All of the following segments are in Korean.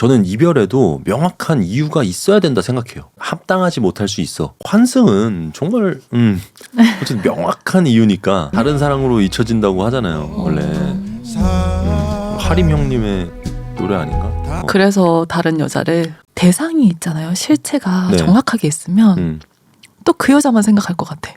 저는 이별에도 명확한 이유가 있어야 된다 생각해요. 합당하지 못할 수 있어. 환승은 정말 음 어쨌든 명확한 이유니까 다른 사랑으로 잊혀진다고 하잖아요. 원래 음, 하림 형님의 노래 아닌가? 어, 그래서 다른 여자를 대상이 있잖아요. 실체가 네. 정확하게 있으면 음. 또그 여자만 생각할 것 같아.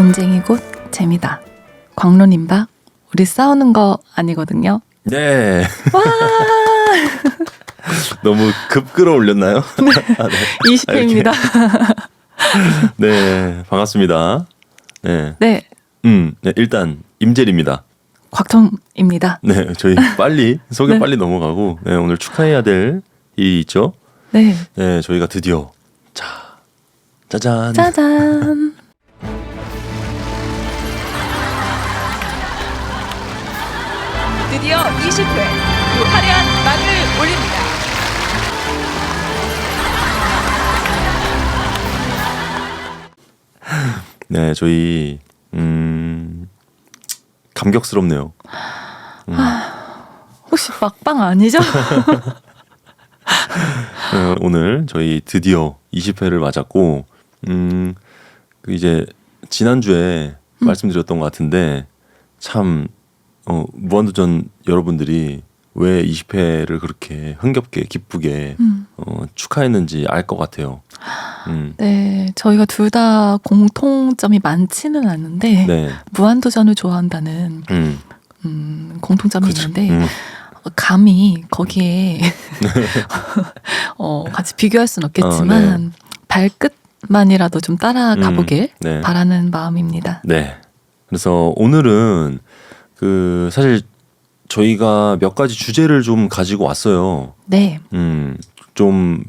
논쟁이 곧 재미다. 광론임박 우리 싸우는 거 아니거든요. 네. 너무 급 끌어올렸나요? 아, 네. 20회입니다. 네, 반갑습니다. 네, 네, 음, 네, 일단 임젤입니다. 곽정입니다. 네, 저희 빨리 소개 네. 빨리 넘어가고 네, 오늘 축하해야 될 일이 있죠. 네, 네, 저희가 드디어 자, 짜잔. 짜잔. 드디어 20회 그 화려한 막을 올립니다. 네, 저희 음 감격스럽네요. 혹시 막방 아니죠? 어, 오늘 저희 드디어 20회를 맞았고 음, 그 이제 지난주에 음. 말씀드렸던 것 같은데 참 어, 무한도전 여러분들이 왜 20회를 그렇게 흥겹게 기쁘게 음. 어, 축하했는지 알 것 같아요. 음, 네, 저희가 둘 다 공통점이 많지는 않은데 네, 무한도전을 좋아한다는 음, 음, 공통점이 그죠. 있는데 음, 감히 거기에 어, 같이 비교할 수는 없겠지만 발끝만이라도 좀 따라가 음, 보길 네. 바라는 마음입니다. 네. 그래서 오늘은 그 사실 저희가 몇 가지 주제를 좀 가지고 왔어요. 네, 음, 좀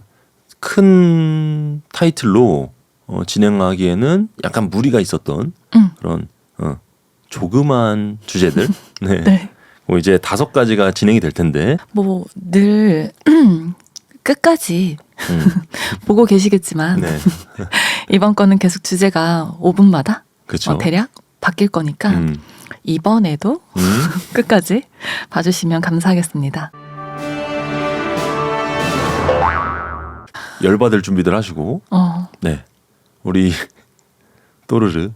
큰 타이틀로 어, 진행하기에는 약간 무리가 있었던 음. 그런 어, 조그만 주제들. 네. 네, 뭐 이제 다섯 가지가 진행이 될 텐데. 뭐 늘 끝까지 음, 보고 계시겠지만 네. 이번 거는 계속 주제가 5분마다 그렇죠. 어, 대략 바뀔 거니까 음, 이번에도 음, 끝까지 봐주시면 감사하겠습니다. 열받을 준비들 하시고. 어, 네. 우리 또르르.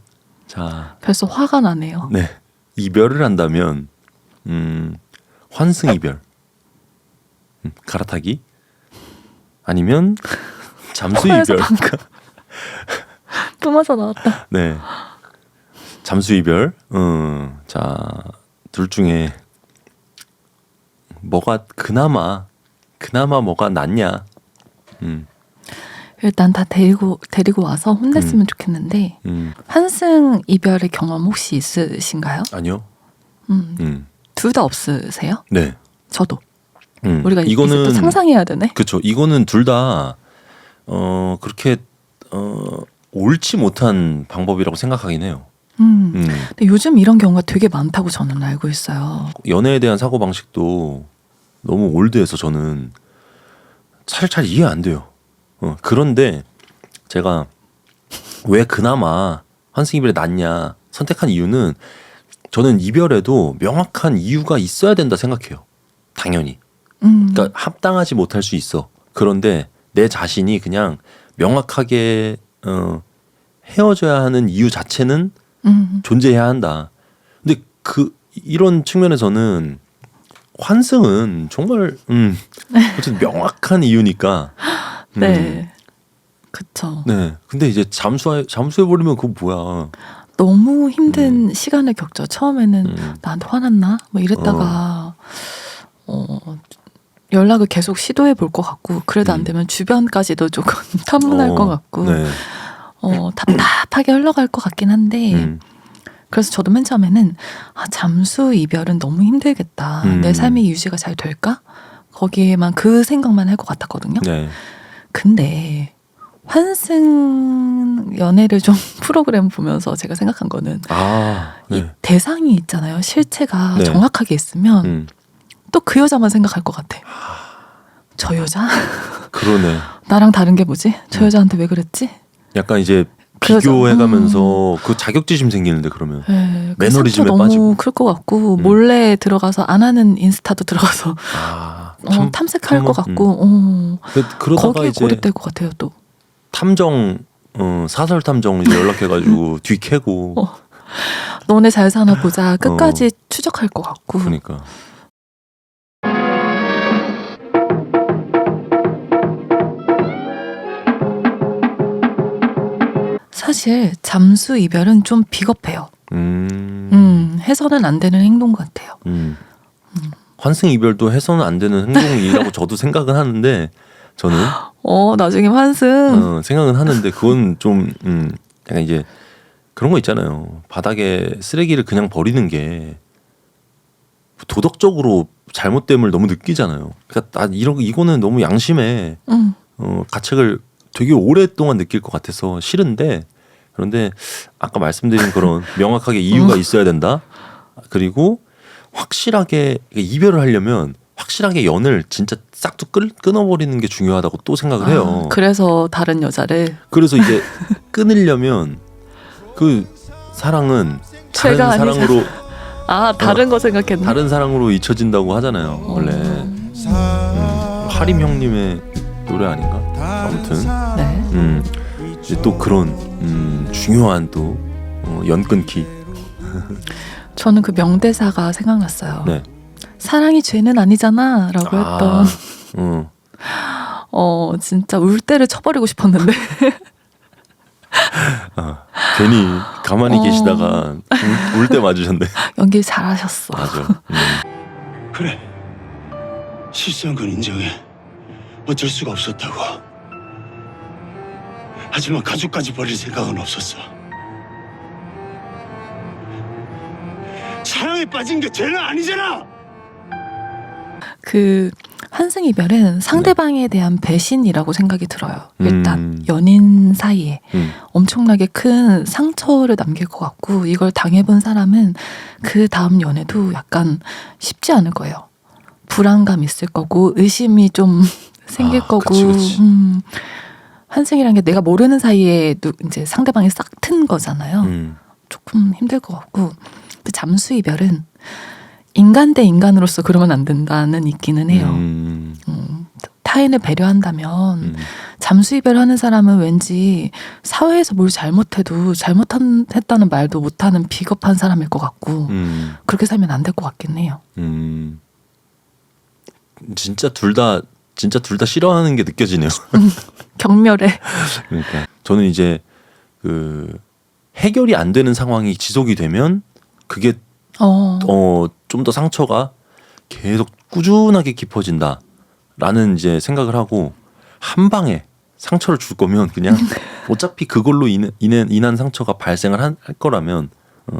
자, 벌써 화가 나네요. 네. 이별을 한다면 음, 환승 이별. 음, 갈아타기? 아니면 잠수 이별. 뿜어서 나왔다. 네. 잠수 이별. 음. 자, 둘 중에 뭐가 그나마 그나마 뭐가 낫냐? 음. 일단 다 데리고 데리고 와서 혼냈으면 음. 좋겠는데 음. 환승 이별의 경험 혹시 있으신가요? 아니요. 음, 음. 둘 다 없으세요? 네. 저도. 음. 우리가 이거는 또 상상해야 되네. 그렇죠. 이거는 둘 다 어, 그렇게 어, 옳지 못한 방법이라고 생각하긴 해요. 음. 음. 근데 요즘 이런 경우가 되게 많다고 저는 알고 있어요. 연애에 대한 사고 방식도 너무 올드해서 저는 잘잘 이해 안 돼요. 어, 그런데 제가 왜 그나마 환승 이별이 낫냐 선택한 이유는 저는 이별에도 명확한 이유가 있어야 된다 생각해요. 당연히. 음. 그러니까 합당하지 못할 수 있어. 그런데 내 자신이 그냥 명확하게 어, 헤어져야 하는 이유 자체는 음. 존재해야 한다. 근데 그 이런 측면에서는 환승은 정말 음 어쨌든 명확한 이유니까. 음, 네. 그쵸. 네. 근데 이제 잠수해 잠수해 버리면 그거 뭐야? 너무 힘든 시간을 겪죠. 처음에는 음. 나한테 화났나? 뭐 이랬다가 어, 연락을 계속 시도해 볼 것 같고 그래도 안 음. 되면 주변까지도 조금 탐문할 어, 것 같고 네. 어, 답답하게 흘러갈 것 같긴 한데 음, 그래서 저도 맨 처음에는 아, 잠수 이별은 너무 힘들겠다. 음. 내 삶의 유지가 잘 될까? 거기에만 그 생각만 할 것 같았거든요. 네. 근데 환승 연애를 좀 프로그램 보면서 제가 생각한 거는 아, 이 네. 대상이 있잖아요. 실체가 네. 정확하게 있으면 음, 또그 여자만 생각할 것 같아. 저 여자? 그러네. 나랑 다른 게 뭐지? 저 여자한테 왜 그랬지? 약간 이제 그 비교해가면서 그 자격지심 생기는데 그러면 네, 그 매너리즘에 너무 빠지고. 클 것 같고 음. 몰래 들어가서 안 하는 인스타도 들어가서 아, 어, 참, 탐색할 참, 것 같고 어, 그- 거기에 고립될 것 같아요 또. 탐정 어, 사설 탐정 연락해가지고 뒤 캐고 어. 너네 잘 사나 보자 끝까지 추적할 것 같고 어. 그러니까 사실 잠수 이별은 좀 비겁해요. 음, 음, 해서는 안 되는 행동 같아요. 음. 환승 이별도 해서는 안 되는 행동이라고 저도 생각은 하는데 저는 어 나중에 환승. 어, 생각은 하는데 그건 좀 음, 약간 이제 그런 거 있잖아요. 바닥에 쓰레기를 그냥 버리는 게 도덕적으로 잘못됨을 너무 느끼잖아요. 그러니까 나 이런 거- 이거는 너무 양심에 음. 어, 가책을 되게 오랫동안 느낄 것 같아서 싫은데 그런데 아까 말씀드린 그런 명확하게 이유가 있어야 된다. 그리고 확실하게 이별을 하려면 확실하게 연을 진짜 싹둑 끊- 끊어버리는 게 중요하다고 또 생각을 해요. 아, 그래서 다른 여자를 그래서 이제 끊으려면 그 사랑은 다른. 사랑으로 아 다른 거 생각했네. 어. 다른 사랑으로 잊혀진다고 하잖아요. 원래 어, 음, 하림 형님의 노래 아닌가? 아무튼 네. 음, 이제 또 그런 음, 중요한 또 어, 연 끊기. 저는 그 명대사가 생각났어요. 네. 사랑이 죄는 아니잖아라고 했던. 아, 어, 어 진짜 울 때를 쳐버리고 싶었는데. 아, 괜히 가만히 어. 계시다가 울 때 맞으셨네. 연기 잘하셨어. 맞아. 음. 그래 실수한 건 인정해 어쩔 수가 없었다고 하지만 가족까지 버릴 생각은 없었어 사랑에 빠진 게 죄는 아니잖아 그 환승 이별은 상대방에 대한 배신이라고 생각이 들어요. 일단 음. 연인 사이에 음. 엄청나게 큰 상처를 남길 것 같고 이걸 당해본 사람은 그 다음 연애도 약간 쉽지 않을 거예요. 불안감 있을 거고 의심이 좀 생길 아, 거고 그치, 그치. 음, 환승이란 게 내가 모르는 사이에 누- 이제 상대방이 싹 튼 거잖아요. 음. 조금 힘들 것 같고 잠수 이별은 인간 대 인간으로서 그러면 안 된다는 있기는 해요. 음. 음, 타인을 배려한다면 음. 잠수 이별하는 사람은 왠지 사회에서 뭘 잘못해도 잘못했다는 말도 못하는 비겁한 사람일 것 같고 음. 그렇게 살면 안 될 것 같긴 해요. 음. 진짜 둘 다 진짜 둘 다 싫어하는 게 느껴지네요. 경멸해. 그러니까 저는 이제 그 해결이 안 되는 상황이 지속이 되면 그게 어, 어 좀 더 상처가 계속 꾸준하게 깊어진다라는 이제 생각을 하고 한 방에 상처를 줄 거면 그냥 어차피 그걸로 인해, 인해, 인한 상처가 발생을 한, 할 거라면 어,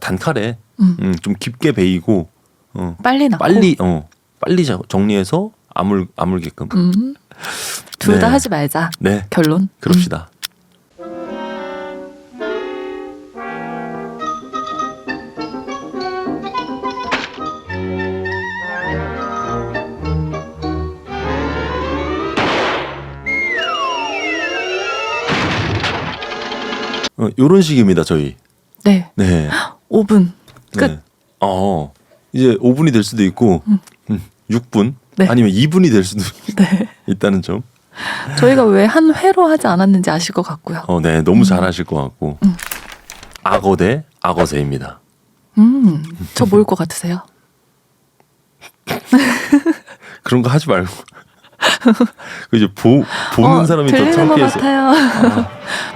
단칼에 음, 음, 좀 깊게 베이고 어, 빨리 나. 빨리 어 빨리 자- 정리해서 아물 아물게끔 음, 둘다 네. 하지 말자. 네 결론. 그럽시다. 어, 요런 식입니다 저희. 네, 네. 5분 끝. 네. 어 이제 5분이 될 수도 있고 음, 6분 네. 아니면 2분이 될 수도 네. 있다는 점. 저희가 왜 한 회로 하지 않았는지 아실 것 같고요. 어, 네, 너무 잘하실 것 같고. 음. 악어 대 악어새입니다. 음, 저뭘것 같으세요? 그런 거 하지 말고. 그 이제 보, 보는 어, 사람이 더 들리는 것 창피해서. 같아요.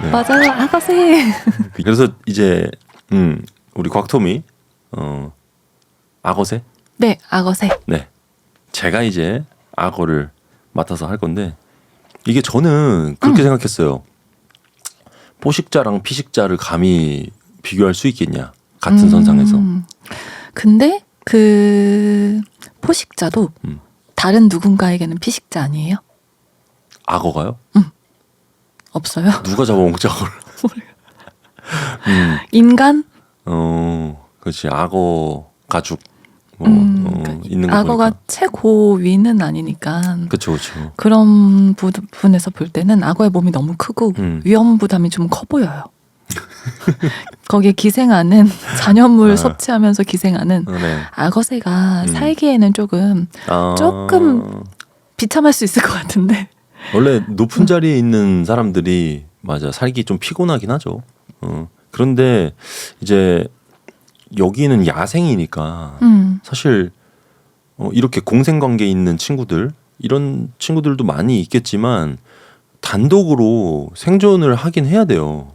네. 맞아요, 아가씨. 그래서 이제 음, 우리 곽토미 어, 악어새? 네, 악어새. 네. 제가 이제 악어를 맡아서 할 건데 이게 저는 그렇게 생각했어요. 포식자랑 피식자를 감히 비교할 수 있겠냐? 같은 선상에서. 음. 근데 그 포식자도 음. 다른 누군가에게는 피식자 아니에요? 악어가요? 없어요? 누가 잡아먹지 악어를? 음, 인간? 어, 그렇지. 악어 가죽 뭐 음, 어, 그러니까 있는 거 악어가 보니까. 최고위는 아니니까 그렇죠, 그렇죠. 그런 부분에서 볼 때는 악어의 몸이 너무 크고 음. 위험 부담이 좀 커 보여요. 거기에 기생하는 잔여물 아. 섭취하면서 기생하는 어, 네. 악어새가 음. 살기에는 조금 아, 조금 비참할 수 있을 것 같은데. 원래 높은 자리에 있는 사람들이 맞아 살기 좀 피곤하긴 하죠. 어. 그런데 이제 여기는 야생이니까 음, 사실 어, 이렇게 공생 관계 있는 친구들 이런 친구들도 많이 있겠지만 단독으로 생존을 하긴 해야 돼요.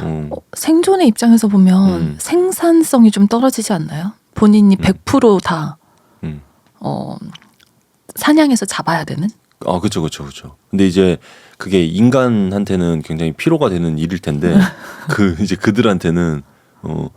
어, 어, 생존의 입장에서 보면 음. 생산성이 좀 떨어지지 않나요? 본인이 음. 100%다 음. 어, 사냥해서 잡아야 되는? 아, 그렇죠, 그렇죠, 그렇죠. 근데 이제 그게 인간한테는 굉장히 피로가 되는 일일 텐데 그 이제 그들한테는 어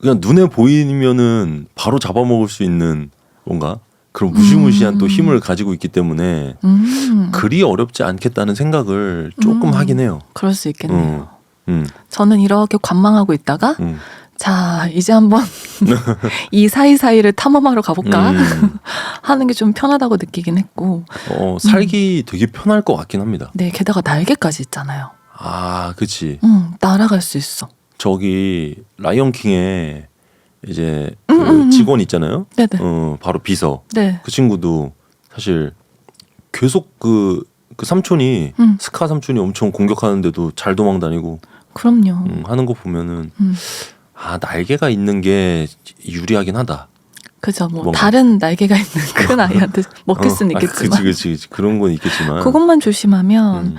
그냥 눈에 보이면은 바로 잡아먹을 수 있는 뭔가 그런 무시무시한 또 음. 힘을 가지고 있기 때문에 음, 그리 어렵지 않겠다는 생각을 조금 음. 하긴 해요. 그럴 수 있겠네요. 음, 저는 이렇게 관망하고 있다가 음, 자 이제 한번 이 사이 사이를 탐험하러 가볼까 음. 하는 게 좀 편하다고 느끼긴 했고 어, 살기 되게 편할 것 같긴 합니다. 네 게다가 날개까지 있잖아요. 아, 그치. 음 날아갈 수 있어. 저기 라이언 킹에 이제 그 음, 음, 음. 직원 있잖아요. 네네. 어, 바로 비서. 네. 그 친구도 사실 계속 그, 그 삼촌이 음. 스카 삼촌이 엄청 공격하는데도 잘 도망다니고 그럼요. 음, 하는 거 보면은 음. 아 날개가 있는 게 유리하긴 하다. 그죠. 뭐 뭔가. 다른 날개가 있는 큰 아이한테 먹힐 수는 어, 아, 있겠지만 그치, 그치, 그치. 그런 건 있겠지만. 그것만 조심하면 음,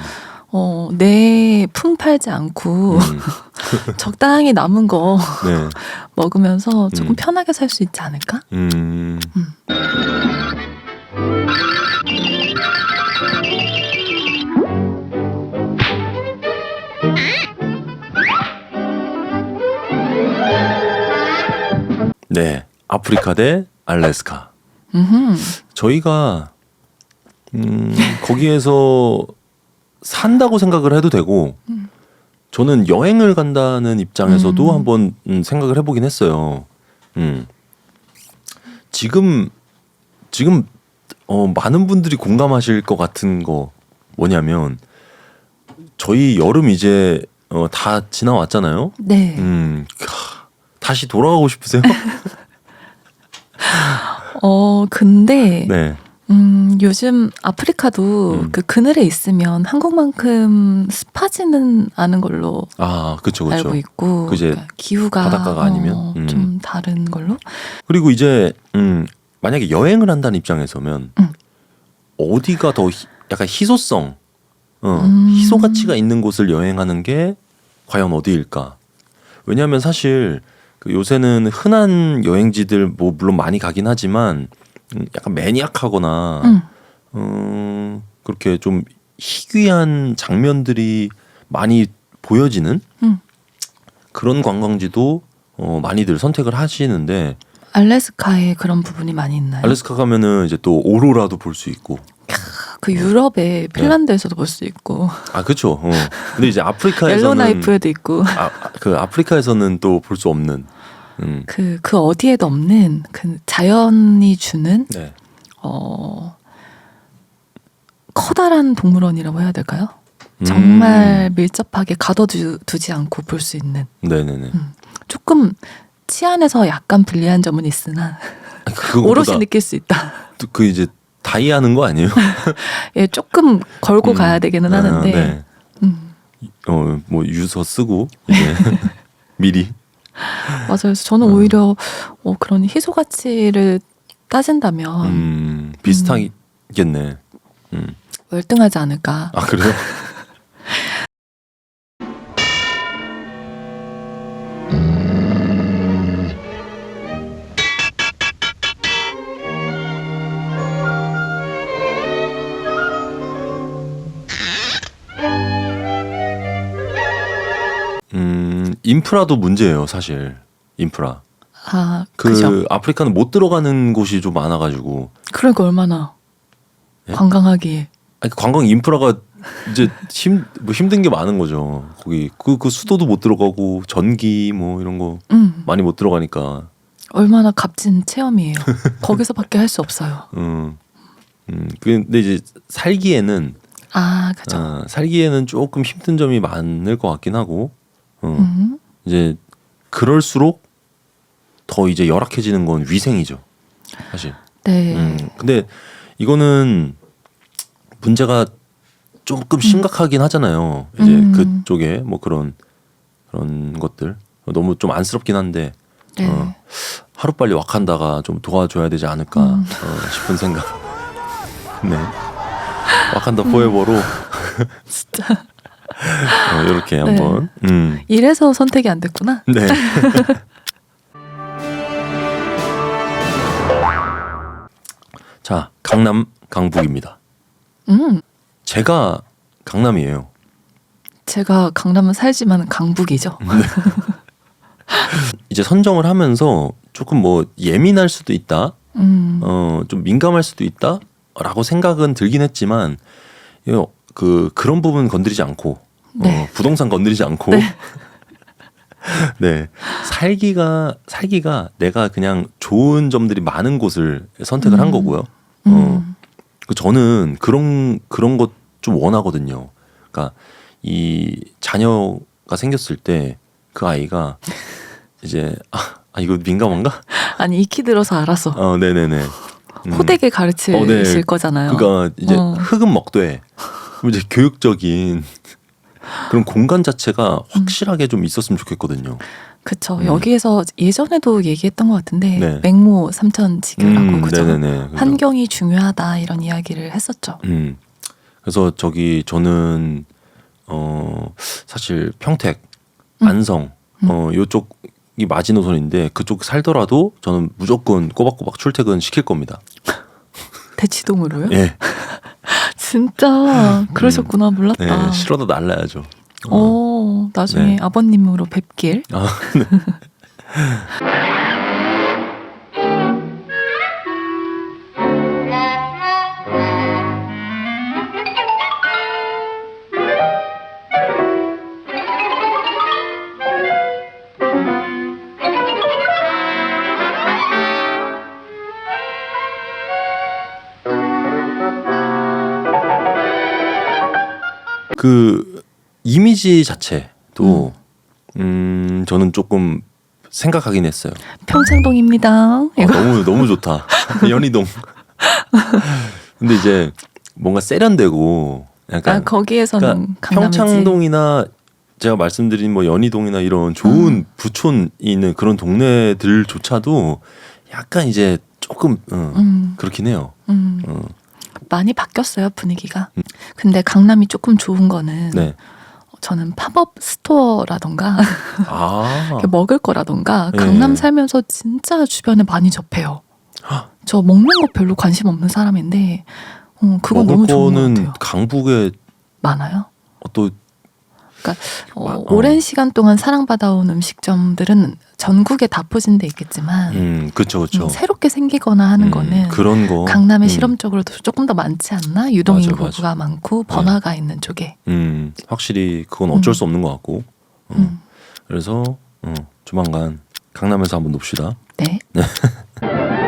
어, 내 품팔지 않고 음, 적당히 남은 거 네. 먹으면서 조금 음. 편하게 살 수 있지 않을까? 음, 네. 아프리카 대 알래스카. 음흠. 저희가 음, 거기에서 산다고 생각을 해도 되고 음. 저는 여행을 간다는 입장에서도 음. 한번 음, 생각을 해보긴 했어요. 음. 지금 지금 어, 많은 분들이 공감하실 것 같은 거 뭐냐면 저희 여름 이제 어, 다 지나왔잖아요. 네. 음, 캬, 다시 돌아가고 싶으세요? 어, 근데 네. 음, 요즘 아프리카도 음. 그 그늘에 있으면 한국만큼 습하지는 않은 걸로 아, 그렇죠, 그렇죠. 알고 있고 그 이제 그러니까 기후가 바닷가가 아니면? 어, 음. 좀 다른 걸로 그리고 이제 음, 만약에 여행을 한다는 입장에서면 음. 어디가 더 희- 약간 희소성, 어, 음. 희소 가치가 있는 곳을 여행하는 게 과연 어디일까? 왜냐하면 사실 그 요새는 흔한 여행지들 뭐 물론 많이 가긴 하지만 음, 약간 매니악하거나 음. 음, 그렇게 좀 희귀한 장면들이 많이 보여지는 음. 그런 관광지도 어, 많이들 선택을 하시는데 알래스카에 그런 부분이 많이 있나요? 알래스카 가면은 이제 또 오로라도 볼 수 있고 그 유럽의 핀란드에서도 볼 수 있고 아 그렇죠. 어. 근데 이제 아프리카에서는 옐로나이프에도 있고 아, 그 아프리카에서는 또 볼 수 없는 음. 그 그 어디에도 없는 그 자연이 주는 네. 어 커다란 동물원이라고 해야 될까요? 음. 정말 밀접하게 가둬두지 않고 볼 수 있는 네네네. 조금 치안에서 약간 불리한 점은 있으나 오롯이 느낄 수 있다. 또그 이제 다이하는 거 아니에요? 예, 조금 걸고 음. 가야 되기는 아, 하는데 네. 음, 어뭐 유서 쓰고 이제 미리. 맞아요. 그래서 저는 음. 오히려 어, 그런 희소 가치를 따진다면 음 비슷하겠네. 음. 월등하지 않을까. 아 그래요? 인프라도 문제예요 사실 인프라 아, 그 그죠. 아프리카는 못 들어가는 곳이 좀 많아가지고 그러니까 얼마나 예? 관광하기에 아니, 관광 인프라가 이제 힘, 뭐 힘든 게 많은 거죠. 거기 그, 그 수도도 못 들어가고 전기 뭐 이런 거 음, 많이 못 들어가니까. 얼마나 값진 체험이에요. 거기서밖에 할 수 없어요. 음, 음, 근데 이제 살기에는 아, 그죠. 어, 살기에는 조금 힘든 점이 많을 것 같긴 하고, 어, 음. 이제 그럴수록 더 이제 열악해지는 건 위생이죠, 사실. 네. 음, 근데 이거는 문제가 조금 심각하긴 하잖아요. 이제 음. 그쪽에 뭐 그런 그런 것들 너무 좀 안쓰럽긴 한데 네. 어, 하루 빨리 와칸다가 좀 도와줘야 되지 않을까 음. 어, 싶은 생각. 네. 와칸다 포에버로 진짜. 어, 이렇게 한번. 음. 이래서 선택이 안 됐구나. 네. 자, 강남 강북입니다. 음. 제가 강남이에요. 제가 강남은 살지만 강북이죠. 이제 선정을 하면서 조금 뭐 예민할 수도 있다, 음. 어, 좀 민감할 수도 있다라고 생각은 들긴 했지만, 그 그런 부분 건드리지 않고, 네. 어, 부동산 건드리지 않고, 네. 네. 살기가 살기가 내가 그냥 좋은 점들이 많은 곳을 선택을 한 음. 거고요. 어. 음. 그 저는 그런 그런 것 좀 원하거든요. 그러니까 이 자녀가 생겼을 때 그 아이가 이제 아, 아, 이거 민감한가? 아니 익히 들어서 알아서 어, 네, 네, 네. 음. 호되게 가르치실 어, 네. 거잖아요. 그러니까 이제 어. 흙은 먹되 그럼 이제 교육적인 그런 공간 자체가 확실하게 좀 있었으면 좋겠거든요. 그쵸. 음. 여기에서 예전에도 얘기했던 것 같은데 네. 맹모 삼천 지교라고 음, 그죠. 네네네. 환경이 중요하다 이런 이야기를 했었죠. 음. 그래서 저기 저는 어 사실 평택, 음. 안성 음. 어 요쪽이 마지노선인데 그쪽 살더라도 저는 무조건 꼬박꼬박 출퇴근 시킬 겁니다. 대치동으로요? 예. 진짜 그러셨구나 몰랐다. 네, 싫어도 날라야죠. 어. 어, 나중에 네. 아버님으로 뵙길. 아, 네. 그 이미지 자체도 음 저는 조금 생각하긴 했어요. 평창동입니다. 아, 이거 너무 너무 좋다. 연희동. 근데 이제 뭔가 세련되고 약간 아, 거기에서는 그러니까 강남이지. 평창동이나 제가 말씀드린 뭐 연희동이나 이런 좋은 음. 부촌 있는 그런 동네들조차도 약간 이제 조금 어, 음, 그렇긴 해요. 음. 어, 많이 바뀌었어요 분위기가. 근데 강남이 조금 좋은 거는 네. 저는 팝업 스토어라던가 아, 이렇게 먹을 거라던가 예. 강남 살면서 진짜 주변에 많이 접해요. 저 먹는 거 별로 관심 없는 사람인데 어, 그건 먹을 너무 좋은 것 거는 같아요. 강북에 많아요. 또 어, 와, 어. 오랜 시간 동안 사랑받아온 음식점들은 전국에 다 포진돼 있겠지만 음, 그쵸, 그쵸. 음, 새롭게 생기거나 하는 음, 거는 그런 거. 강남에 음, 실험적으로 조금 더 많지 않나? 유동 맞아, 인구가 많고 번화가 있는 쪽에. 음, 확실히 그건 어쩔 음. 수 없는 것 같고. 어, 음. 그래서 어, 조만간 강남에서 한번 놉시다. 네.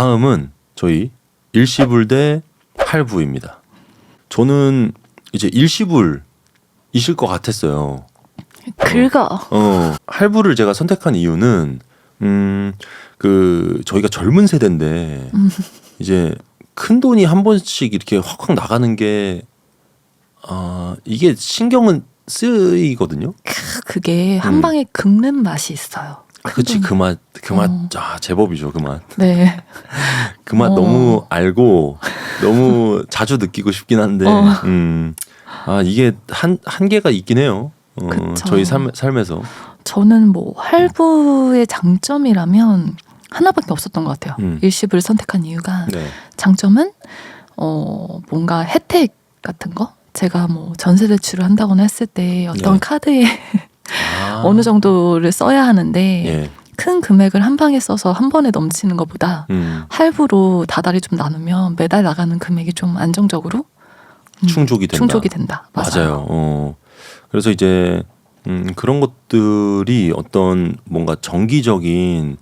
다음은 저희 일시불 대 할부입니다. 저는 이제 일시불이실 것 같았어요. 긁어. 어, 할부를 제가 선택한 이유는 음, 그 저희가 젊은 세대인데 음. 이제 큰 돈이 한 번씩 이렇게 확확 나가는 게 아, 이게 신경은 쓰이거든요. 크, 그게 한 음. 방에 긁는 맛이 있어요. 아, 그치 큰그 맛, 그 맛, 어. 아, 제법이죠 그 맛. 네. 그맛 어. 너무 알고 너무 자주 느끼고 싶긴 한데, 어. 음, 아 이게 한 한계가 있긴 해요. 어, 그쵸. 저희 삶, 삶에서. 저는 뭐 할부의 장점이라면 하나밖에 없었던 것 같아요. 음. 일시불을 선택한 이유가 네. 장점은 어 뭔가 혜택 같은 거 제가 뭐 전세 대출을 한다거나 했을 때 어떤 예. 카드에 아. 어느 정도를 써야 하는데 예. 큰 금액을 한 방에 써서 한 번에 넘치는 것보다 음. 할부로 다달이 좀 나누면 매달 나가는 금액이 좀 안정적으로 음, 충족이 된다. 충족이 된다. 맞아요. 맞아요. 어. 그래서 이제 음, 그런 것들이 어떤 뭔가 정기적인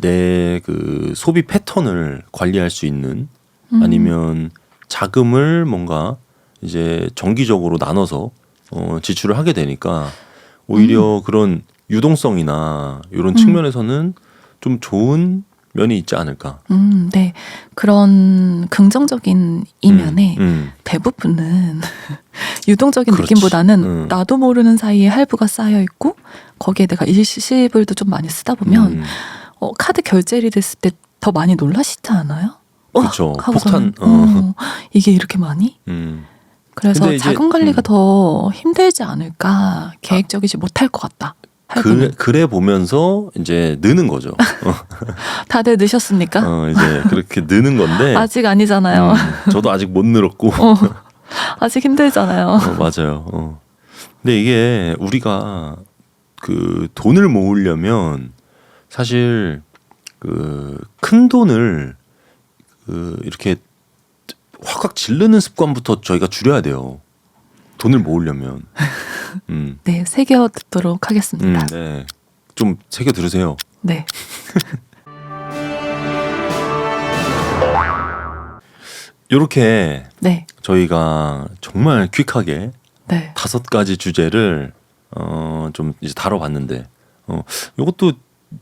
내 그 소비 패턴을 관리할 수 있는 음. 아니면 자금을 뭔가 이제 정기적으로 나눠서 어, 지출을 하게 되니까 오히려 그런 유동성이나 이런 음. 측면에서는 좀 좋은 면이 있지 않을까. 음, 네. 그런 긍정적인 이면에 음, 음. 대부분은 유동적인 그렇지. 느낌보다는 음. 나도 모르는 사이에 할부가 쌓여 있고 거기에 내가 일시불도 좀 많이 쓰다 보면 음. 어, 카드 결제일이 됐을 때 더 많이 놀라시지 않아요? 하고서는, 폭탄, 어. 어, 이게 이렇게 많이? 음. 그래서 자금 관리가 음. 더 힘들지 않을까 계획적이지 못할 것 같다. 할부는. 그래, 그래 보면서 이제 느는 거죠. 어, 다들 넣으셨습니까? 어, 이제 그렇게 느는 건데. 아직 아니잖아요. 음, 저도 아직 못 늘었고. 어, 아직 힘들잖아요. 어, 맞아요. 어. 근데 이게 우리가 그 돈을 모으려면 사실 그 큰 돈을 그 이렇게 확확 지르는 습관부터 저희가 줄여야 돼요. 돈을 모으려면. 음. 네, 새겨 듣도록 음, 하겠습니다. 네. 좀 새겨 들으세요. 네. 이렇게 네. 저희가 정말 퀵하게 네. 다섯 가지 주제를 어, 좀 이제 다뤄봤는데, 어, 이것도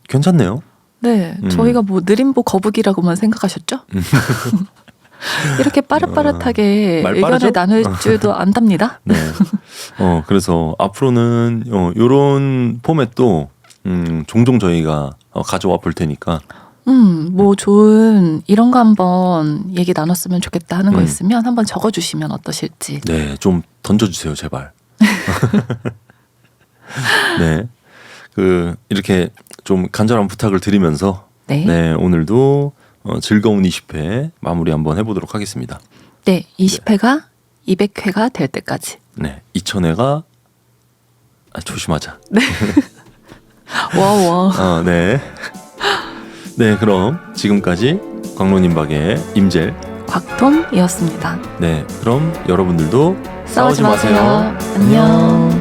괜찮네요. 네. 음. 저희가 뭐 느림보 거북이라고만 생각하셨죠? 이렇게 빠릇빠릇하게 말 의견을? 나눌 줄도 안답니다. 네. 어, 그래서 앞으로는 어, 요런 포맷도 음, 종종 저희가 어, 가져와 볼 테니까. 음, 뭐 좋은 이런 거 한번 얘기 나눴으면 좋겠다 하는 거 음. 있으면 한번 적어 주시면 어떠실지. 네, 좀 던져 주세요, 제발. 네. 그, 이렇게 좀 간절한 부탁을 드리면서, 네. 네, 오늘도 어, 즐거운 20회 마무리 한번 해보도록 하겠습니다. 네. 20회가 200회가 될 때까지. 네, 2000회가, 아, 조심하자. 와우, 와우. 어, 네. 네, 그럼 지금까지 광론님 박의 임젤. 곽톰이었습니다. 네, 그럼 여러분들도 싸우지 마세요. 안녕.